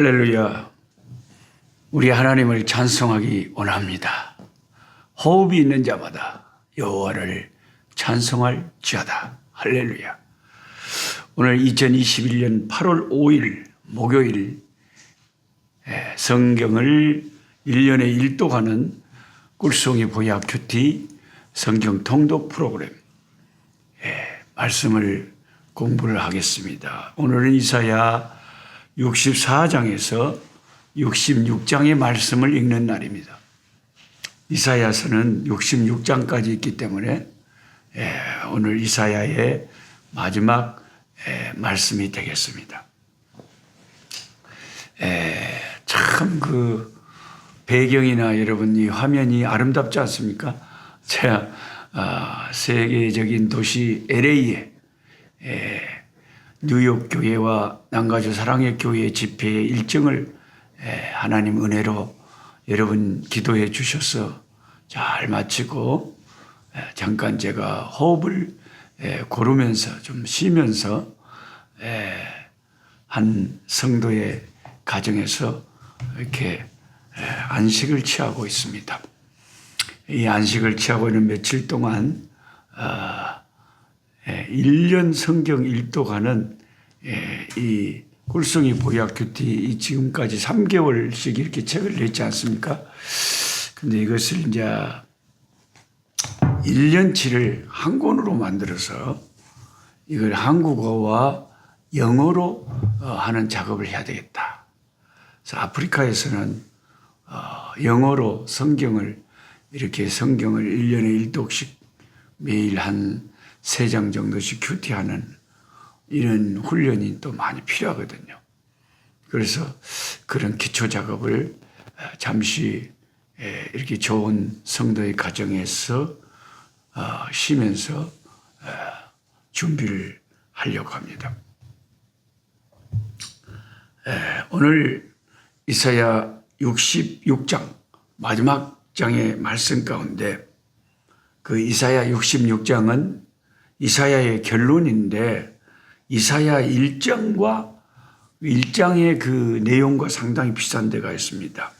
할렐루야. 우리 하나님을 찬송하기 원합니다. 호흡이 있는 자마다 여호와를 찬송할 지어다. 할렐루야. 오늘 2021년 8월 5일 목요일 예, 성경을 1년에 1독하는 꿀송이 보약 큐티 성경 통독 프로그램 예, 말씀을 공부를 하겠습니다. 오늘은 이사야 64장에서 66장의 말씀을 읽는 날입니다. 이사야서는 66장까지 있기 때문에 예, 오늘 이사야의 마지막 예, 말씀이 되겠습니다. 참 그 배경이나 여러분 이 화면이 아름답지 않습니까? 제가 아, 세계적인 도시 LA에 에, 뉴욕 교회와 남가주 사랑의 교회 집회의 일정을 에, 하나님 은혜로 여러분 기도해 주셔서 잘 마치고 에, 잠깐 제가 호흡을 에, 고르면서 좀 쉬면서 에, 한 성도의 가정에서 이렇게 에, 안식을 취하고 있습니다. 이 안식을 취하고 있는 며칠 동안 어, 예, 1년 성경 일독하는 예, 이 꿀송이 보약 큐티 이 지금까지 3개월씩 이렇게 책을 냈지 않습니까? 근데 이것을 이제 1년치를 한 권으로 만들어서 이걸 한국어와 영어로 어, 하는 작업을 해야 되겠다. 그래서 아프리카에서는 어, 영어로 성경을 이렇게 성경을 1년에 1독씩 매일 한 세 장 정도씩 큐티하는 이런 훈련이 또 많이 필요하거든요. 그래서 그런 기초 작업을 잠시 이렇게 좋은 성도의 가정에서 어, 쉬면서 준비를 하려고 합니다. 오늘 이사야 66장 마지막 장의 말씀 가운데 그 이사야 66장은 이사야의 결론인데 이사야 1장과 1장의 그 내용과 상당히 비슷한 데가 있습니다.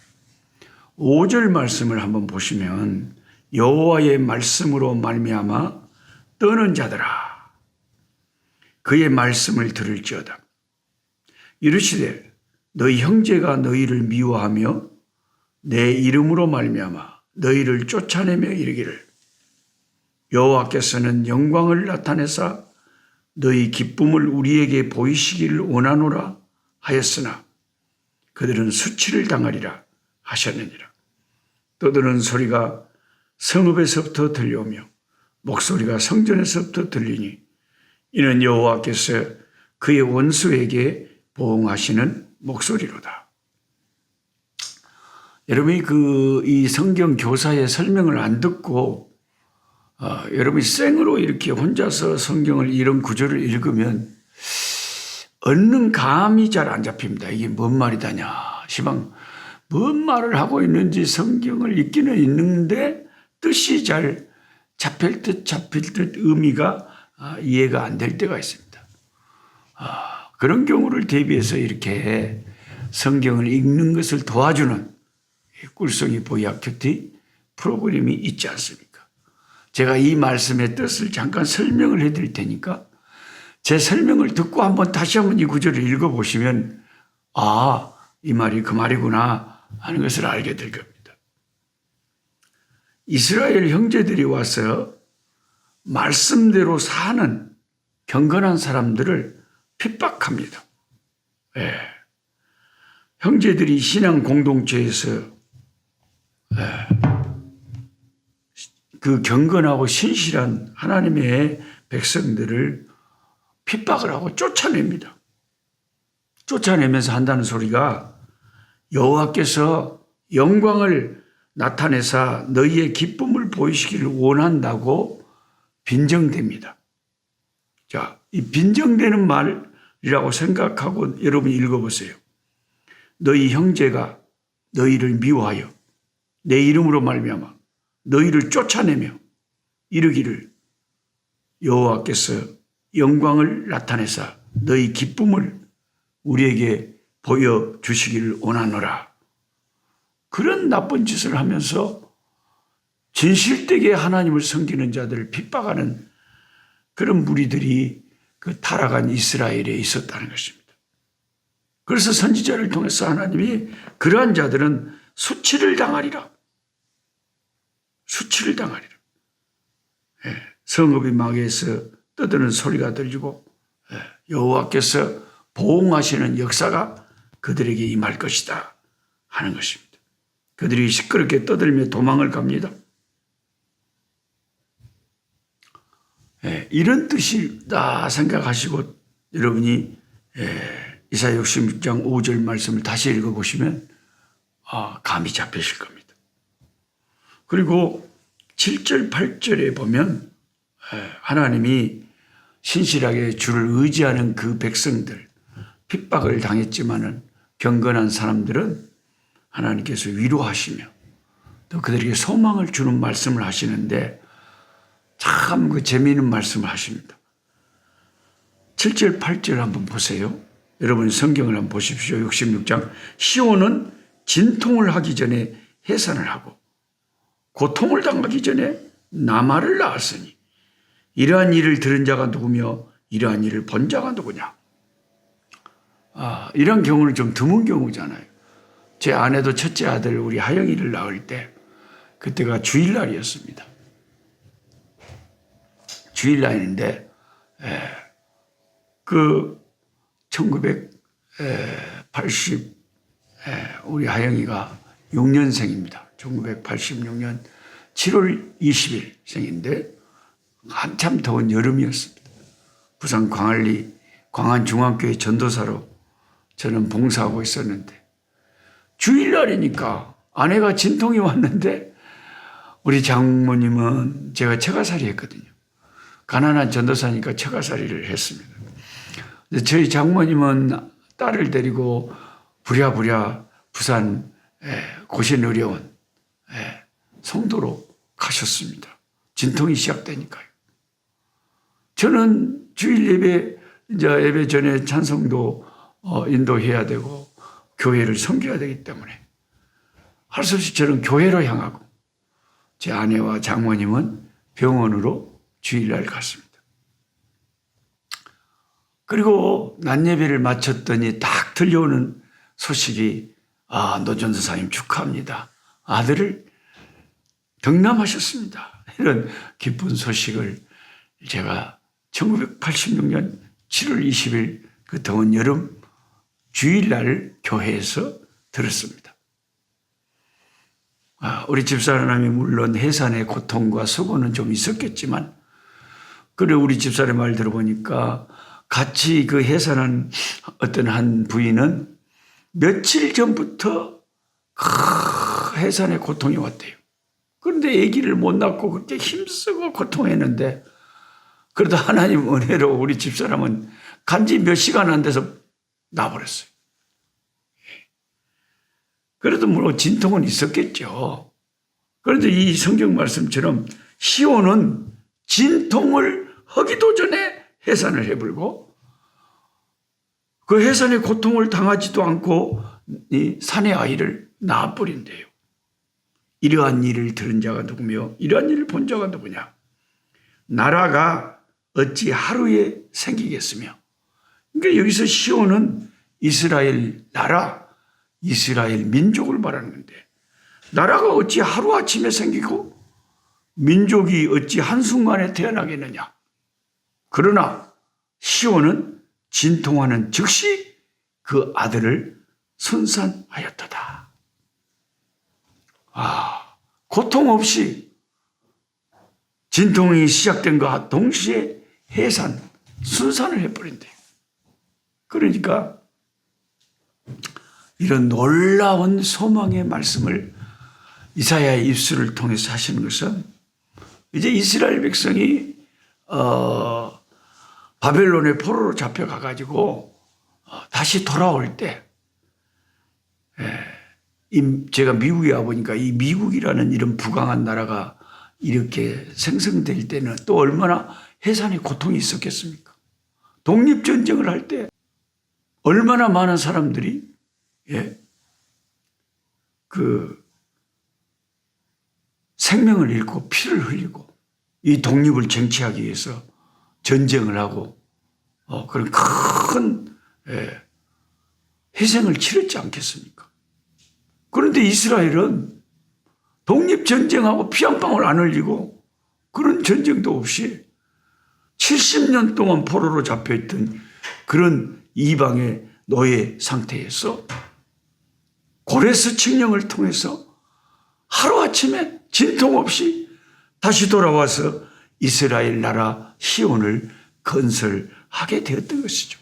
5절 말씀을 한번 보시면 여호와의 말씀으로 말미암아 떠는 자들아 그의 말씀을 들을지어다 이르시되 너희 형제가 너희를 미워하며 내 이름으로 말미암아 너희를 쫓아내며 이르기를 여호와께서는 영광을 나타내사 너희 기쁨을 우리에게 보이시기를 원하노라 하였으나 그들은 수치를 당하리라 하셨느니라. 떠드는 소리가 성읍에서부터 들려오며 목소리가 성전에서부터 들리니 이는 여호와께서 그의 원수에게 보응하시는 목소리로다. 여러분이 그 이 성경 교사의 설명을 안 듣고 어, 여러분이 생으로 이렇게 혼자서 성경을 이런 구절을 읽으면 얻는 감이 잘 안 잡힙니다. 이게 뭔 말이다냐. 시방 뭔 말을 하고 있는지 성경을 읽기는 읽는데 뜻이 잘 잡힐 듯 잡힐 듯 의미가 아, 이해가 안 될 때가 있습니다. 아, 그런 경우를 대비해서 이렇게 성경을 읽는 것을 도와주는 꿀송이 보약 큐티 프로그램이 있지 않습니까? 제가 이 말씀의 뜻을 잠깐 설명을 해 드릴 테니까 제 설명을 듣고 한번 다시 한번 이 구절을 읽어 보시면 아, 이 말이 그 말이구나 하는 것을 알게 될 겁니다. 이스라엘 형제들이 와서 말씀대로 사는 경건한 사람들을 핍박합니다. 예. 형제들이 신앙 공동체에서 예. 그 경건하고 신실한 하나님의 백성들을 핍박을 하고 쫓아냅니다. 쫓아내면서 한다는 소리가 여호와께서 영광을 나타내사 너희의 기쁨을 보이시기를 원한다고 빈정됩니다. 자, 이 빈정되는 말이라고 생각하고 여러분이 읽어보세요. 너희 형제가 너희를 미워하여 내 이름으로 말미암아 너희를 쫓아내며 이르기를 여호와께서 영광을 나타내사 너희 기쁨을 우리에게 보여 주시기를 원하노라. 그런 나쁜 짓을 하면서 진실되게 하나님을 섬기는 자들을 핍박하는 그런 무리들이 그 타락한 이스라엘에 있었다는 것입니다. 그래서 선지자를 통해서 하나님이 그러한 자들은 수치를 당하리라. 수치를 당하리라. 예, 성읍이 마개에서 떠드는 소리가 들리고 예, 여호와께서 보응하시는 역사가 그들에게 임할 것이다 하는 것입니다. 그들이 시끄럽게 떠들며 도망을 갑니다. 예, 이런 뜻이다 생각하시고 여러분이 예, 이사 66장 5절 말씀을 다시 읽어보시면 아, 감이 잡히실 겁니다. 그리고 7절, 8절에 보면 예, 하나님이 신실하게 주를 의지하는 그 백성들 핍박을 당했지만은 경건한 사람들은 하나님께서 위로하시며 또 그들에게 소망을 주는 말씀을 하시는데 참 그 재미있는 말씀을 하십니다. 7절, 8절 한번 보세요. 여러분 성경을 한번 보십시오. 66장. 시온은 진통을 하기 전에 해산을 하고 고통을 당하기 전에 나마를 낳았으니 이러한 일을 들은 자가 누구며 이러한 일을 본 자가 누구냐. 아, 이런 경우는 좀 드문 경우잖아요. 제 아내도 첫째 아들 우리 하영이를 낳을 때 그때가 주일날이었습니다. 주일날인데 에, 그 1980 에, 우리 하영이가 6년생입니다. 1986년 7월 20일 생인데 한참 더운 여름이었습니다. 부산 광안리 광안 중앙교회 전도사로 저는 봉사하고 있었는데 주일날이니까 아내가 진통이 왔는데 우리 장모님은 제가 처가살이 했거든요. 가난한 전도사니까 처가살이를 했습니다. 저희 장모님은 딸을 데리고 부랴부랴 부산 고신의료원 성도로 가셨습니다. 진통이 시작되니까요. 저는 주일 예배 이제 예배 전에 찬송도 어, 인도해야 되고 교회를 섬겨야 되기 때문에 할 수 없이 저는 교회로 향하고 제 아내와 장모님은 병원으로 주일날 갔습니다. 그리고 낮 예배를 마쳤더니 딱 들려오는 소식이 아 노전도사님 축하합니다. 아들을 등남하셨습니다. 이런 기쁜 소식을 제가 1986년 7월 20일 그 더운 여름 주일날 교회에서 들었습니다. 아, 우리 집사람이 물론 해산의 고통과 수고는 좀 있었겠지만, 그래 우리 집사람의 말 들어보니까 같이 그 해산한 어떤 한 부인은 며칠 전부터 크, 해산의 고통이 왔대요. 그런데 아기를 못 낳고 그렇게 힘쓰고 고통했는데, 그래도 하나님 은혜로 우리 집사람은 간지 몇 시간 안 돼서 나버렸어요. 그래도 물론 진통은 있었겠죠. 그런데 이 성경 말씀처럼 시온은 진통을 하기도 전에 해산을 해불고 그 해산의 고통을 당하지도 않고 이 산의 아이를 낳아버린대요. 이러한 일을 들은 자가 누구며 이러한 일을 본 자가 누구냐. 나라가 어찌 하루에 생기겠으며 그러니까 여기서 시온은 이스라엘 나라, 이스라엘 민족을 말하는 건데 나라가 어찌 하루아침에 생기고 민족이 어찌 한순간에 태어나겠느냐. 그러나 시온은 진통하는 즉시 그 아들을 선산하였도다. 아, 고통 없이 진통이 시작된 것과 동시에 해산, 순산을 해버린대요. 그러니까 이런 놀라운 소망의 말씀을 이사야의 입술을 통해서 하시는 것은 이제 이스라엘 백성이 어, 바벨론의 포로로 잡혀가 가지고 어, 다시 돌아올 때 예, 제가 미국에 와보니까 이 미국이라는 이런 부강한 나라가 이렇게 생성될 때는 또 얼마나 해산의 고통이 있었겠습니까? 독립전쟁을 할 때 얼마나 많은 사람들이 예? 그 생명을 잃고 피를 흘리고 이 독립을 쟁취하기 위해서 전쟁을 하고 어, 그런 큰 예, 희생을 치렀지 않겠습니까? 그런데 이스라엘은 독립전쟁하고 피 한 방울 안 흘리고 그런 전쟁도 없이 70년 동안 포로로 잡혀있던 그런 이방의 노예 상태에서 고레스 칙령을 통해서 하루아침에 진통 없이 다시 돌아와서 이스라엘 나라 시온을 건설하게 되었던 것이죠.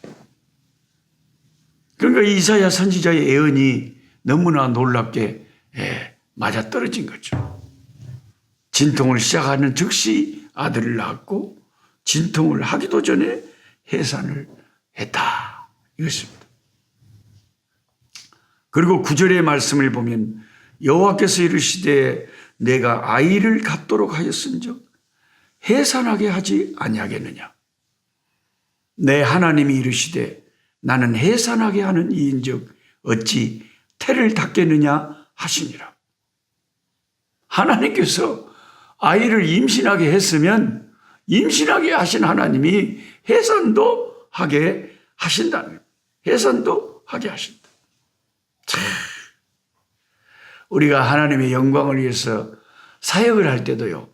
그러니까 이사야 선지자의 예언이 너무나 놀랍게 예, 맞아 떨어진 거죠. 진통을 시작하는 즉시 아들을 낳았고 진통을 하기도 전에 해산을 했다. 이것입니다. 그리고 구절의 말씀을 보면 여호와께서 이르시되 내가 아이를 갖도록 하였은즉 해산하게 하지 아니하겠느냐. 내 하나님이 이르시되 나는 해산하게 하는 이인즉 어찌 태를 닫겠느냐 하시니라. 하나님께서 아이를 임신하게 했으면 임신하게 하신 하나님이 해산도 하게 하신다는 해산도 하게 하신다. 참. 우리가 하나님의 영광을 위해서 사역을 할 때도요.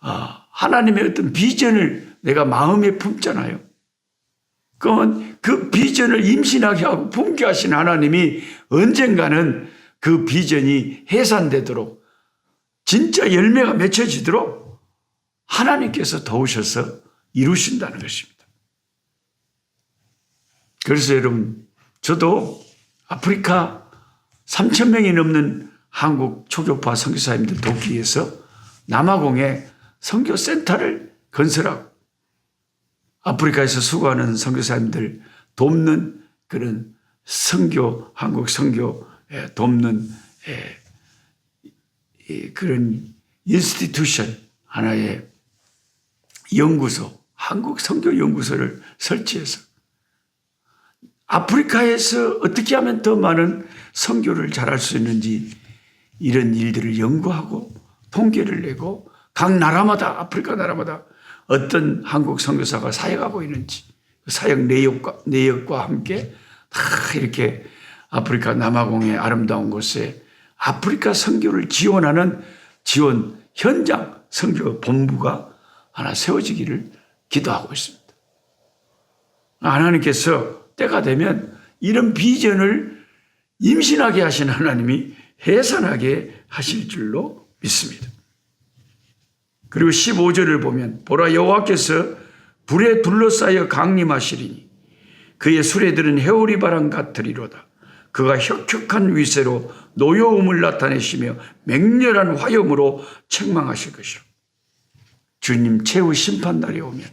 아, 하나님의 어떤 비전을 내가 마음에 품잖아요. 그 비전을 임신하게 하고 품게 하신 하나님이 언젠가는 그 비전이 해산되도록 진짜 열매가 맺혀지도록 하나님께서 도우셔서 이루신다는 것입니다. 그래서 여러분, 저도 아프리카 3천 명이 넘는 한국 초교파 선교사님들 돕기 위해서 남아공에 선교센터를 건설하고 아프리카에서 수고하는 선교사님들 돕는 그런 선교 한국 선교 돕는 그런 인스티튜션 하나의 연구소 한국 선교 연구소를 설치해서 아프리카에서 어떻게 하면 더 많은 선교를 잘할 수 있는지 이런 일들을 연구하고 통계를 내고 각 나라마다 아프리카 나라마다 어떤 한국 선교사가 사역하고 있는지 그 사역 내역과, 내역과 함께 다 이렇게 아프리카 남아공의 아름다운 곳에 아프리카 선교를 지원하는 지원 현장 선교 본부가 하나 세워지기를 기도하고 있습니다. 하나님께서 때가 되면 이런 비전을 임신하게 하신 하나님이 해산하게 하실 줄로 믿습니다. 그리고 15절을 보면 보라 여호와께서 불에 둘러싸여 강림하시리니 그의 수레들은 해오리 바람 같으리로다. 그가 혁혁한 위세로 노여움을 나타내시며 맹렬한 화염으로 책망하실 것이라. 주님 최후 심판날이 오면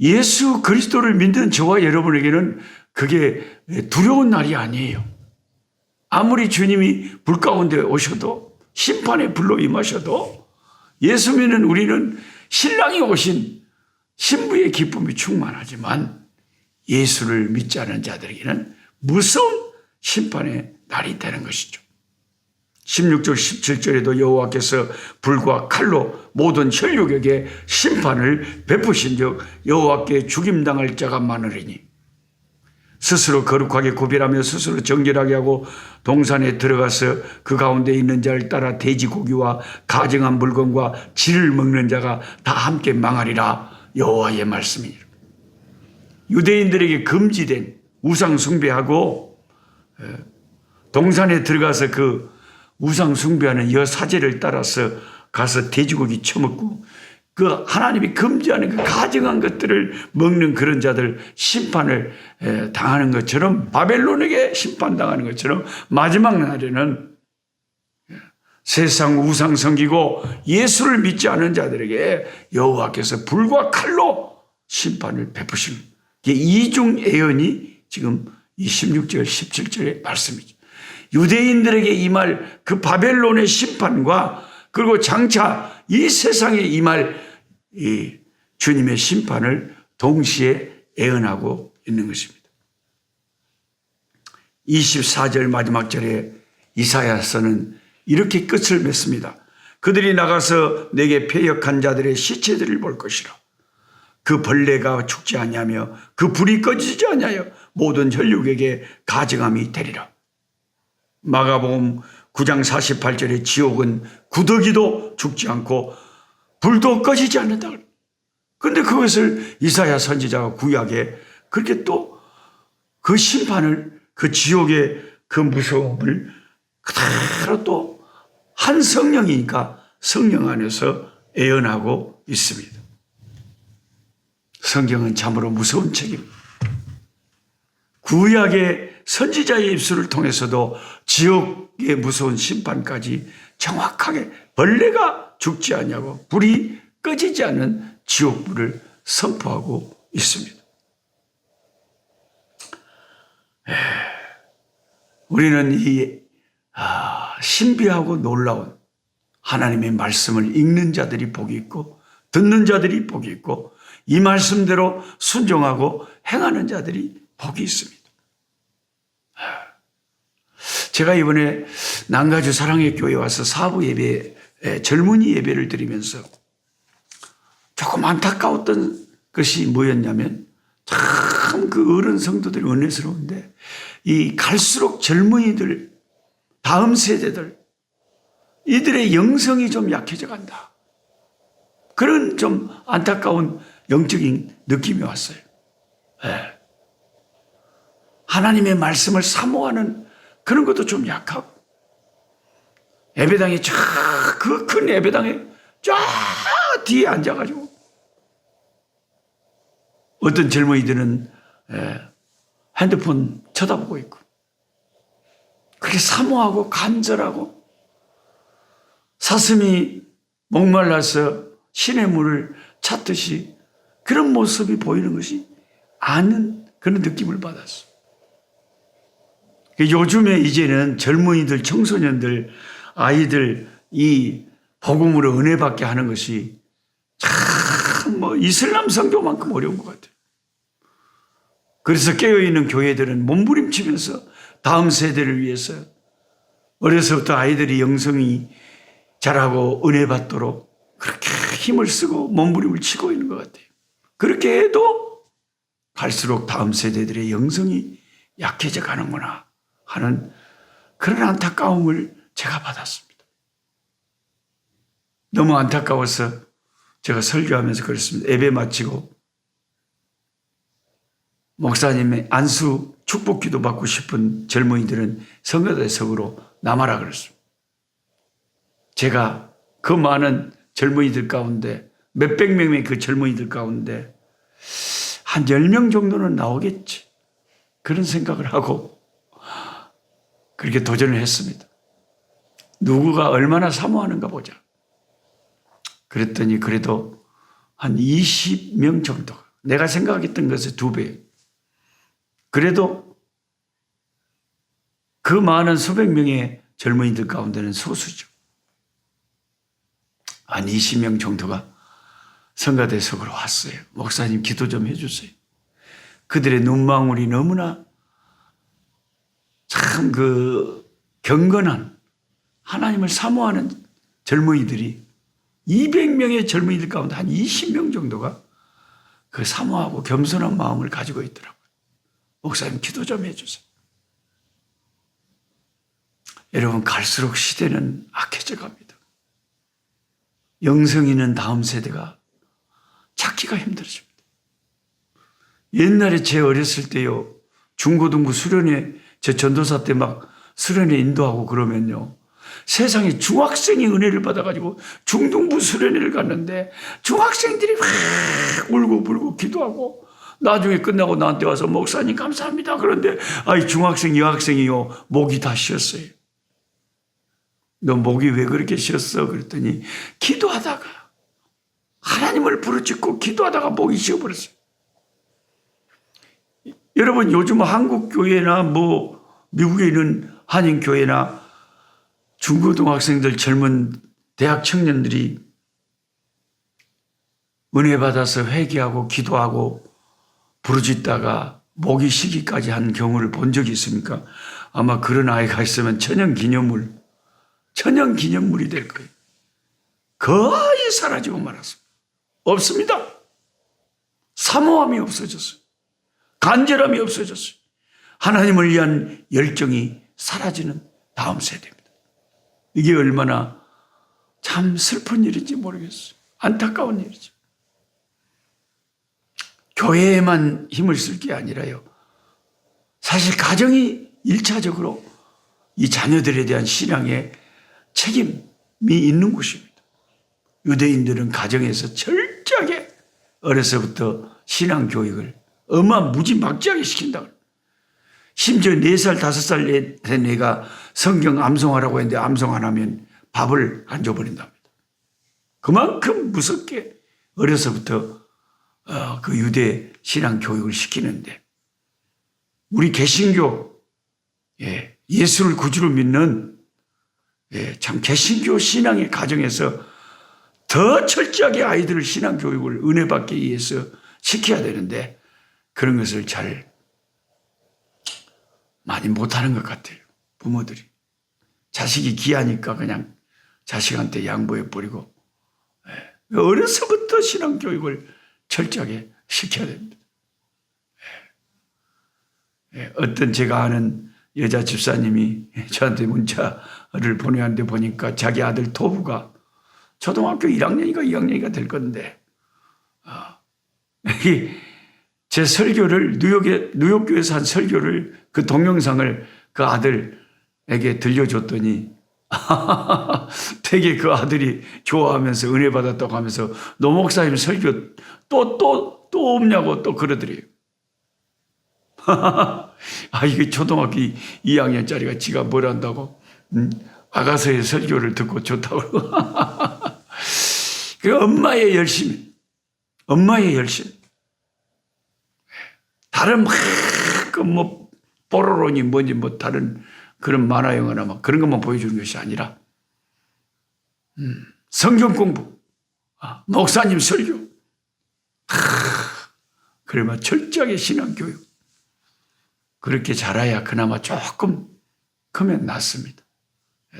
예수 그리스도를 믿는 저와 여러분에게는 그게 두려운 날이 아니에요. 아무리 주님이 불 가운데 오셔도 심판의 불로 임하셔도 예수 믿는 우리는 신랑이 오신 신부의 기쁨이 충만하지만 예수를 믿지 않은 자들에게는 무서운 심판의 날이 되는 것이죠. 16절 17절에도 여호와께서 불과 칼로 모든 혈육에게 심판을 베푸신 즉 여호와께 죽임당할 자가 많으리니 스스로 거룩하게 구별하며 스스로 정결하게 하고 동산에 들어가서 그 가운데 있는 자를 따라 돼지고기와 가정한 물건과 질을 먹는 자가 다 함께 망하리라 여호와의 말씀이니라. 유대인들에게 금지된 우상 숭배하고 동산에 들어가서 그 우상 숭배하는 여 사제를 따라서 가서 돼지고기 처먹고 그 하나님이 금지하는 그 가증한 것들을 먹는 그런 자들 심판을 당하는 것처럼 바벨론에게 심판당하는 것처럼 마지막 날에는 세상 우상 섬기고 예수를 믿지 않은 자들에게 여호와께서 불과 칼로 심판을 베푸신 이중 예언이 지금 이 16절 17절의 말씀이죠. 유대인들에게 임할 그 바벨론의 심판과 그리고 장차 이 세상에 임할 이 주님의 심판을 동시에 예언하고 있는 것입니다. 24절 마지막 절에 이사야서는 이렇게 끝을 맺습니다. 그들이 나가서 내게 패역한 자들의 시체들을 볼 것이라. 그 벌레가 죽지 아니하며 그 불이 꺼지지 아니하여 모든 혈육에게 가증함이 되리라. 마가복음 9장 48절에 지옥은 구더기도 죽지 않고 불도 꺼지지 않는다. 그런데 그것을 이사야 선지자가 구약에 그렇게 또 그 심판을 그 지옥의 그 무서움을 그대로 또 한 성령이니까 성령 안에서 애언하고 있습니다. 성경은 참으로 무서운 책입니다. 구약의 선지자의 입술을 통해서도 지옥의 무서운 심판까지 정확하게 벌레가 죽지 않냐고 불이 꺼지지 않는 지옥불을 선포하고 있습니다. 에, 우리는 이 아, 신비하고 놀라운 하나님의 말씀을 읽는 자들이 복이 있고 듣는 자들이 복이 있고 이 말씀대로 순종하고 행하는 자들이 복이 있습니다. 제가 이번에 난가주 사랑의 교회 와서 사부 예배, 젊은이 예배를 드리면서 조금 안타까웠던 것이 뭐였냐면 참 그 어른 성도들이 은혜스러운데 이 갈수록 젊은이들, 다음 세대들, 이들의 영성이 좀 약해져 간다. 그런 좀 안타까운 영적인 느낌이 왔어요. 네. 하나님의 말씀을 사모하는 그런 것도 좀 약하고. 예배당에 쫙그 큰 예배당에 쫙 뒤에 앉아가지고. 어떤 젊은이들은 예, 핸드폰 쳐다보고 있고. 그렇게 사모하고 간절하고. 사슴이 목말라서 신의 물을 찾듯이 그런 모습이 보이는 것이 아는 그런 느낌을 받았어. 요즘에 이제는 젊은이들, 청소년들, 아이들 이 복음으로 은혜 받게 하는 것이 참 뭐 이슬람 선교만큼 어려운 것 같아요. 그래서 깨어있는 교회들은 몸부림치면서 다음 세대를 위해서 어려서부터 아이들이 영성이 자라고 은혜 받도록 그렇게 힘을 쓰고 몸부림을 치고 있는 것 같아요. 그렇게 해도 갈수록 다음 세대들의 영성이 약해져 가는구나 하는 그런 안타까움을 제가 받았습니다. 너무 안타까워서 제가 설교하면서 그랬습니다. 예배 마치고 목사님의 안수 축복 기도 받고 싶은 젊은이들은 성교대석으로 남아라 그랬습니다. 제가 그 많은 젊은이들 가운데 몇백 명의 그 젊은이들 가운데 한 10명 정도는 나오겠지. 그런 생각을 하고 그렇게 도전을 했습니다. 누구가 얼마나 사모하는가 보자. 그랬더니 그래도 한 20명 정도. 내가 생각했던 것의 두 배. 그래도 그 많은 수백 명의 젊은이들 가운데는 소수죠. 한 20명 정도가 성가대석으로 왔어요. 목사님 기도 좀 해주세요. 그들의 눈망울이 너무나 참 그 경건한 하나님을 사모하는 젊은이들이 200명의 젊은이들 가운데 한 20명 정도가 그 사모하고 겸손한 마음을 가지고 있더라고요. 목사님 기도 좀 해주세요. 여러분 갈수록 시대는 악해져 갑니다. 영성 있는 다음 세대가 찾기가 힘들어집니다. 옛날에 제 어렸을 때요 중고등부 수련회 제 전도사 때 막 수련회 인도하고 그러면요 세상에 중학생이 은혜를 받아가지고 중등부 수련회를 갔는데 중학생들이 막 울고 불고 기도하고 나중에 끝나고 나한테 와서 목사님 감사합니다. 그런데 아이 중학생 여학생이요 목이 다 쉬었어요. 너 목이 왜 그렇게 쉬었어? 그랬더니 기도하다가 하나님을 부르짖고 기도하다가 목이 쉬어버렸어요. 여러분 요즘 한국 교회나 뭐 미국에 있는 한인 교회나 중고등학생들 젊은 대학 청년들이 은혜 받아서 회개하고 기도하고 부르짖다가 목이 쉬기까지 한 경우를 본 적이 있습니까? 아마 그런 아이가 있으면 천연 기념물, 천연 기념물이 될 거예요. 거의 사라지고 말았습니다. 없습니다. 사모함이 없어졌어요. 간절함이 없어졌어요. 하나님을 위한 열정이 사라지는 다음 세대입니다. 이게 얼마나 참 슬픈 일인지 모르겠어요. 안타까운 일이죠. 교회에만 힘을 쓸 게 아니라요. 사실 가정이 일차적으로 이 자녀들에 대한 신앙에 책임이 있는 곳입니다. 유대인들은 가정에서 철저하게 어려서부터 신앙 교육을 어마무지막지하게 시킨다. 심지어 4살, 5살 된 애가 성경 암송하라고 했는데 암송 안 하면 밥을 안 줘버린답니다. 그만큼 무섭게 어려서부터 어, 그 유대 신앙 교육을 시키는데 우리 개신교 예, 예수를 구주로 믿는 예, 참 개신교 신앙의 가정에서 더 철저하게 아이들을 신앙 교육을 은혜 받기 위해서 시켜야 되는데 그런 것을 잘 많이 못하는 것 같아요. 부모들이 자식이 귀하니까 그냥 자식한테 양보해 버리고 예, 어려서부터 신앙 교육을 철저하게 시켜야 됩니다. 예, 예, 어떤 제가 아는 여자 집사님이 저한테 문자를 보내는데 보니까 자기 아들 토부가 초등학교 1학년인가 2학년인가 될 건데 아, 제 설교를 뉴욕에 뉴욕교에서 한 설교를 그 동영상을 그 아들에게 들려줬더니 되게 그 아들이 좋아하면서 은혜 받았다고 하면서 노 목사님 설교 또 또 또 없냐고 또 그러더래요. 아 이게 초등학교 2학년짜리가 지가 뭘 한다고? 음, 아가서의 설교를 듣고 좋다고. 그 엄마의 열심 엄마의 열심 다른 막그뭐 뽀로로니 뭔지 뭐 다른 그런 만화 영화나 막 그런 것만 보여주는 것이 아니라 음, 성경 공부 아, 목사님 설교 그러면 철저하게 신앙 교육 그렇게 자라야 그나마 조금 크면 낫습니다.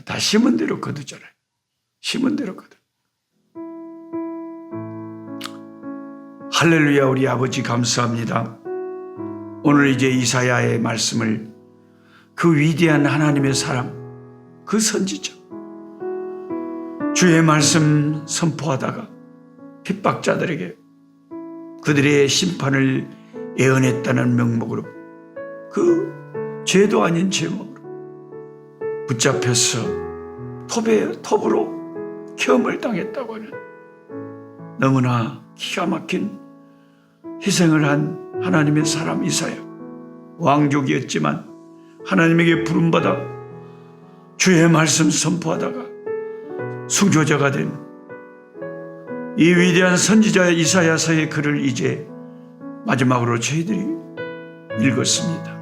다 심은 대로 거두잖아요. 심은 대로 거두. 할렐루야 우리 아버지 감사합니다. 오늘 이제 이사야의 말씀을 그 위대한 하나님의 사람, 그 선지자, 주의 말씀 선포하다가 핍박자들에게 그들의 심판을 예언했다는 명목으로 그 죄도 아닌 제목으로 붙잡혀서 톱에 톱으로 겸을 당했다고 하는 너무나 기가 막힌 희생을 한 하나님의 사람 이사야 왕족이었지만 하나님에게 부름받아 주의 말씀 선포하다가 순교자가 된 이 위대한 선지자 이사야서의 글을 이제 마지막으로 저희들이 읽었습니다.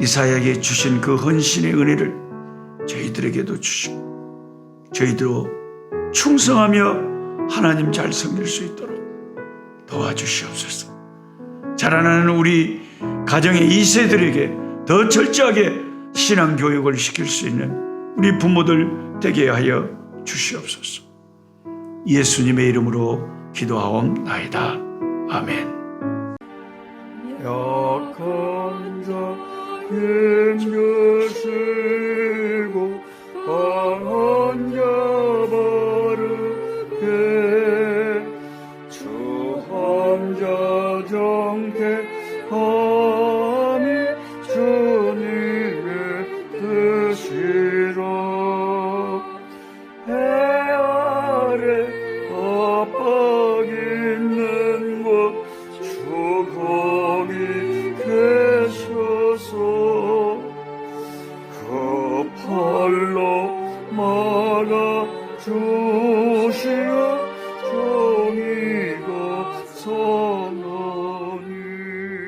이사야에게 주신 그 헌신의 은혜를 저희들에게도 주시고 저희도 충성하며 하나님 잘 섬길 수 있도록 도와주시옵소서. 자라나는 우리 가정의 2세들에게 더 철저하게 신앙 교육을 시킬 수 있는 우리 부모들 되게 하여 주시옵소서. 예수님의 이름으로 기도하옵나이다. 아멘.